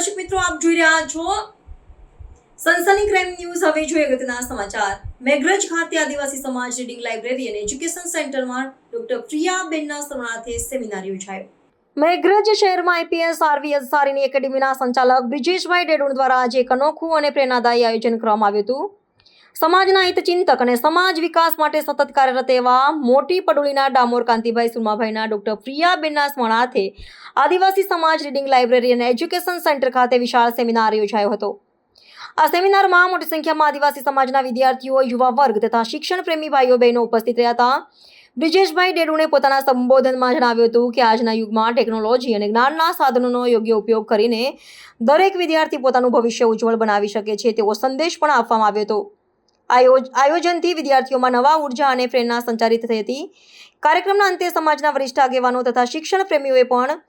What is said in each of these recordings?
દર્શક મિત્રો, આપ જોઈ રહ્યા છો સનસની ક્રાઇમ ન્યૂઝ હવે જોઈએ અગત્યના સમાચાર. મેઘરજ ખાતે આદિવાસી સમાજ રીડિંગ લાઇબ્રેરી અને એજ્યુકેશન સેન્ટરમાં ડોક્ટર પ્રિયાબેનના શરણાર્થે સેમિનાર યોજાયો. મેઘરજ શહેરમાં આઈપીએસ આરવી અંસારીની એકેડેમીના સંચાલક બ્રિજેશભાઈ ડેડુણ દ્વારા આજે એક અનોખું અને પ્રેરણાદાયી આયોજન કરવામાં આવ્યું હતું. સમાજના હિતચિંતક અને સમાજ વિકાસ માટે સતત કાર્યરત એવા મોટી પડોલીના ડામોર કાંતિભાઈ સુરમાભાઈના ડોક્ટર પ્રિયાબેનના સ્મરણાર્થે આદિવાસી સમાજ રીડિંગ લાઇબ્રેરી અને એજ્યુકેશન સેન્ટર ખાતે વિશાળ સેમિનાર યોજાયો હતો. આ સેમિનારમાં મોટી સંખ્યામાં આદિવાસી સમાજના વિદ્યાર્થીઓ, યુવા વર્ગ તથા શિક્ષણ પ્રેમી ભાઈઓ બહેનો ઉપસ્થિત રહ્યા હતા. બ્રિજેશભાઈ ડેડુને પોતાના સંબોધનમાં જણાવ્યું હતું કે આજના યુગમાં ટેકનોલોજી અને જ્ઞાનના સાધનોનો યોગ્ય ઉપયોગ કરીને દરેક વિદ્યાર્થી પોતાનું ભવિષ્ય ઉજ્જવળ બનાવી શકે છે તેવો સંદેશ પણ આપવામાં આવ્યો હતો. આયોજનથી વિદ્યાર્થીઓમાં નવા ઊર્જા અને પ્રેરણા સંચારિત થઈ હતી. કાર્યક્રમના અંતે સમાજના વરિષ્ઠ આગેવાનો તથા શિક્ષણ પ્રેમીઓએ પણ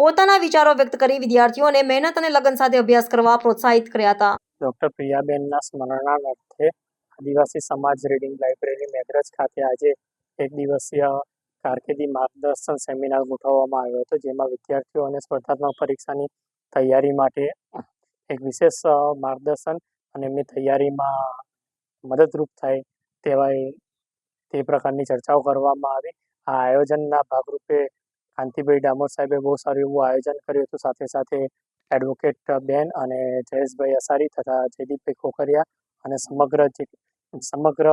પોતાના વિચારો વ્યક્ત કરી વિદ્યાર્થીઓને મહેનત અને લગન સાથે અભ્યાસ કરવા પ્રોત્સાહિત કર્યા હતા. ડૉક્ટર પ્રિયાબેનના સ્મરણાર્થે આદિવાસી સમાજ રીડિંગ લાઇબ્રેરી મેઘરજ ખાતે આજે એક દિવસીય કારકિર્દી માર્ગદર્શન સેમિનાર ગોઠવવામાં આવ્યો હતો, જેમાં વિદ્યાર્થીઓ અને સ્પર્ધાત્મક પરીક્ષાની તૈયારી માટે એક વિશેષ માર્ગદર્શન અને એમની તૈયારીમાં મદદરૂપ થાય તેવા તે પ્રકારની ચર્ચાઓ કરવામાં આવી. આ આયોજનના ભાગરૂપે કાંતિભાઈ ડામોર સાહેબે બહુ સારું એવું આયોજન કર્યું હતું. સાથે સાથે એડવોકેટ બેન અને જયેશભાઈ અસારી તથા જયદીપભાઈ ખોખરિયા અને સમગ્ર જે સમગ્ર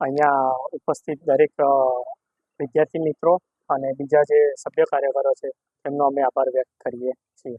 અહીંયા ઉપસ્થિત દરેક વિદ્યાર્થી મિત્રો અને બીજા જે સભ્ય કાર્યકરો છે, તેમનો અમે આભાર વ્યક્ત કરીએ છીએ.